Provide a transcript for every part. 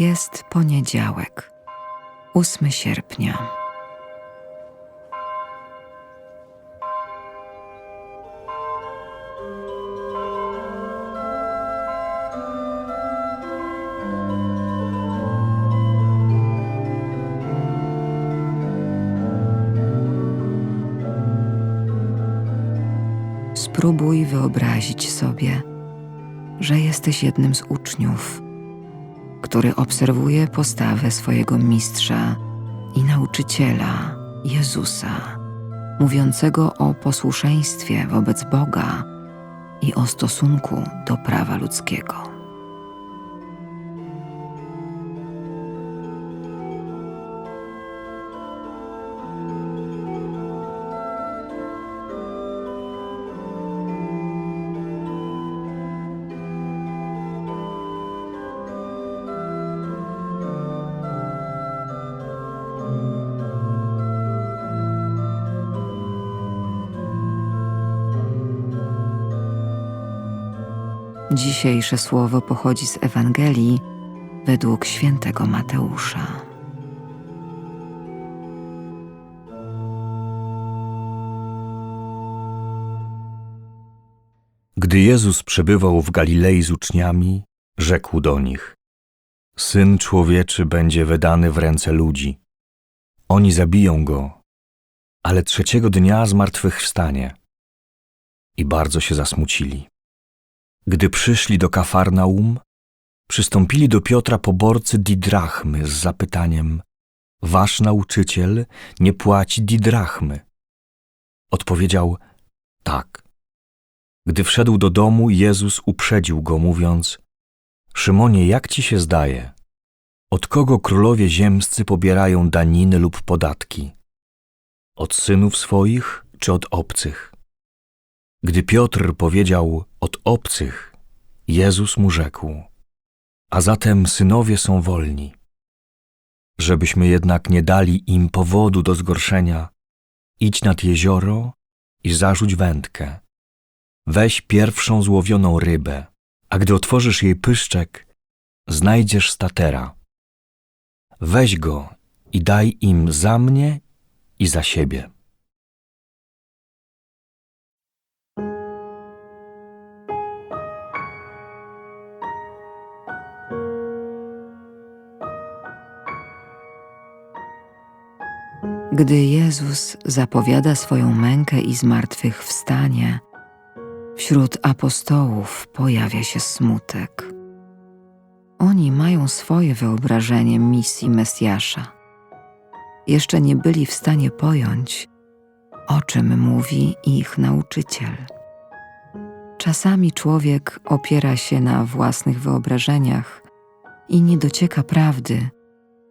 Jest poniedziałek, 8 sierpnia. Spróbuj wyobrazić sobie, że jesteś jednym z uczniów, który obserwuje postawę swojego mistrza i nauczyciela Jezusa, mówiącego o posłuszeństwie wobec Boga i o stosunku do prawa ludzkiego. Dzisiejsze słowo pochodzi z Ewangelii według świętego Mateusza. Gdy Jezus przebywał w Galilei z uczniami, rzekł do nich: Syn człowieczy będzie wydany w ręce ludzi. Oni zabiją go, ale trzeciego dnia zmartwychwstanie. I bardzo się zasmucili. Gdy przyszli do Kafarnaum, przystąpili do Piotra poborcy didrachmy z zapytaniem: Wasz nauczyciel nie płaci didrachmy. Odpowiedział: Tak. Gdy wszedł do domu, Jezus uprzedził go, mówiąc: Szymonie, jak ci się zdaje? Od kogo królowie ziemscy pobierają daniny lub podatki? Od synów swoich czy od obcych? Gdy Piotr powiedział od obcych, Jezus mu rzekł: A zatem synowie są wolni. Żebyśmy jednak nie dali im powodu do zgorszenia, idź nad jezioro i zarzuć wędkę. Weź pierwszą złowioną rybę, a gdy otworzysz jej pyszczek, znajdziesz statera. Weź go i daj im za mnie i za siebie. Gdy Jezus zapowiada swoją mękę i zmartwychwstanie, wśród apostołów pojawia się smutek. Oni mają swoje wyobrażenie misji Mesjasza. Jeszcze nie byli w stanie pojąć, o czym mówi ich nauczyciel. Czasami człowiek opiera się na własnych wyobrażeniach i nie docieka prawdy,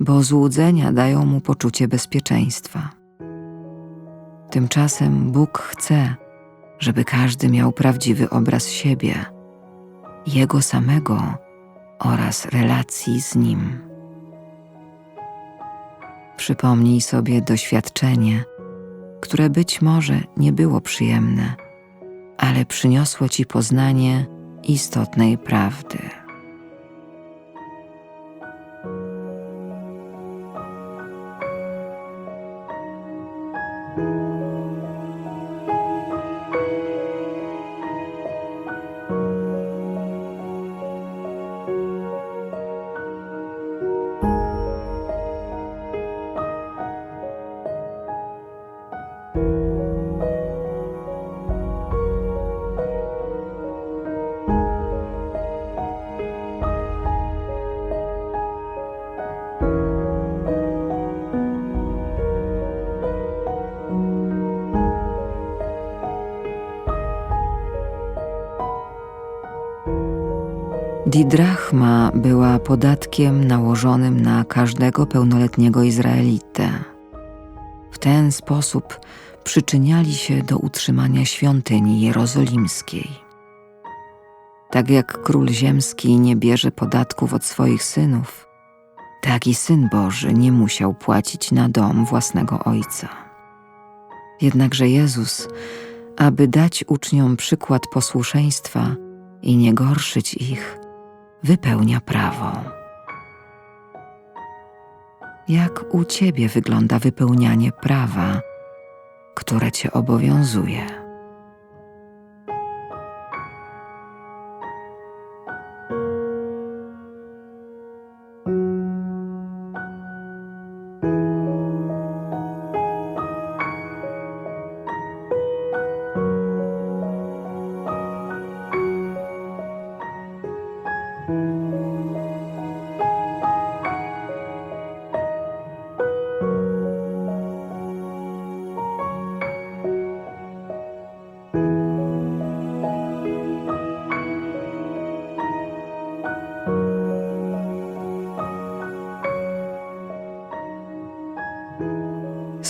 bo złudzenia dają mu poczucie bezpieczeństwa. Tymczasem Bóg chce, żeby każdy miał prawdziwy obraz siebie, jego samego oraz relacji z nim. Przypomnij sobie doświadczenie, które być może nie było przyjemne, ale przyniosło ci poznanie istotnej prawdy. Didrachma była podatkiem nałożonym na każdego pełnoletniego Izraelitę. W ten sposób przyczyniali się do utrzymania świątyni jerozolimskiej. Tak jak król ziemski nie bierze podatków od swoich synów, tak i syn Boży nie musiał płacić na dom własnego ojca. Jednakże Jezus, aby dać uczniom przykład posłuszeństwa i nie gorszyć ich, wypełnia prawo. Jak u ciebie wygląda wypełnianie prawa, które cię obowiązuje?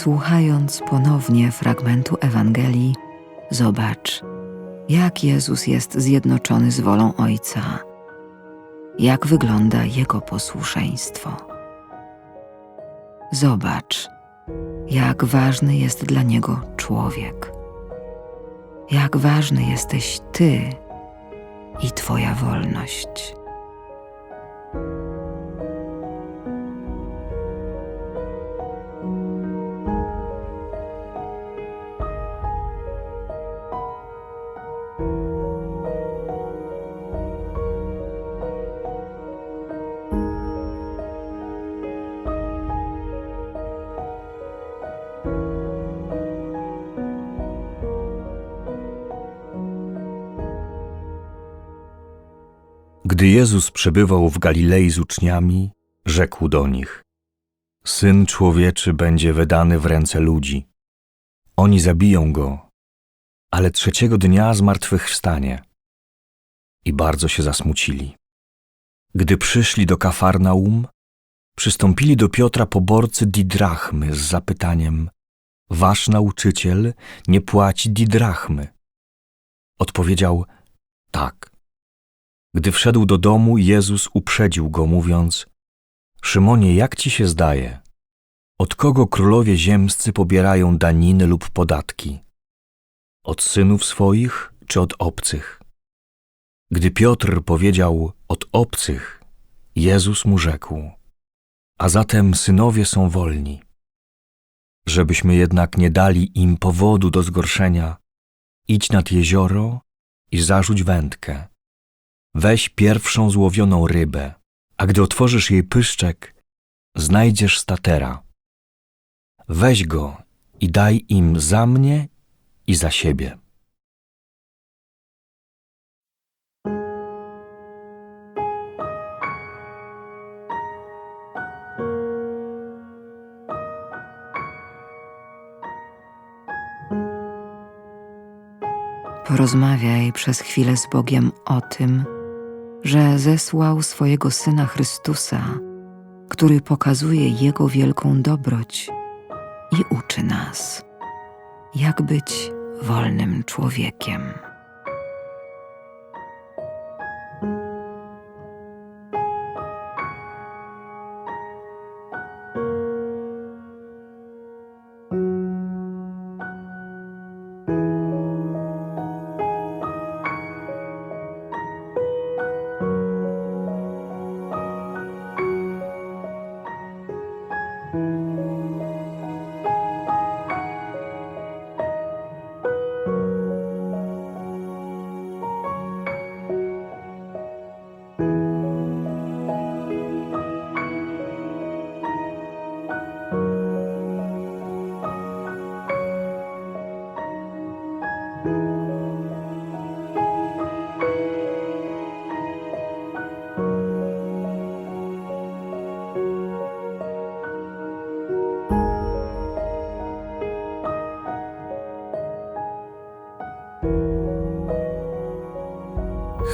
Słuchając ponownie fragmentu Ewangelii, zobacz, jak Jezus jest zjednoczony z wolą Ojca, jak wygląda Jego posłuszeństwo. Zobacz, jak ważny jest dla Niego człowiek, jak ważny jesteś Ty i Twoja wolność. Gdy Jezus przebywał w Galilei z uczniami, rzekł do nich: Syn człowieczy będzie wydany w ręce ludzi. Oni zabiją go, ale trzeciego dnia zmartwychwstanie. I bardzo się zasmucili. Gdy przyszli do Kafarnaum, przystąpili do Piotra poborcy didrachmy z zapytaniem: Wasz nauczyciel nie płaci didrachmy. Odpowiedział: Tak. Gdy wszedł do domu, Jezus uprzedził go, mówiąc: Szymonie, jak ci się zdaje? Od kogo królowie ziemscy pobierają daniny lub podatki? Od synów swoich czy od obcych? Gdy Piotr powiedział od obcych, Jezus mu rzekł: A zatem synowie są wolni. Żebyśmy jednak nie dali im powodu do zgorszenia, idź nad jezioro i zarzuć wędkę. Weź pierwszą złowioną rybę, a gdy otworzysz jej pyszczek, znajdziesz statera. Weź go i daj im za mnie i za siebie. Porozmawiaj przez chwilę z Bogiem o tym, że zesłał swojego Syna Chrystusa, który pokazuje Jego wielką dobroć i uczy nas, jak być wolnym człowiekiem.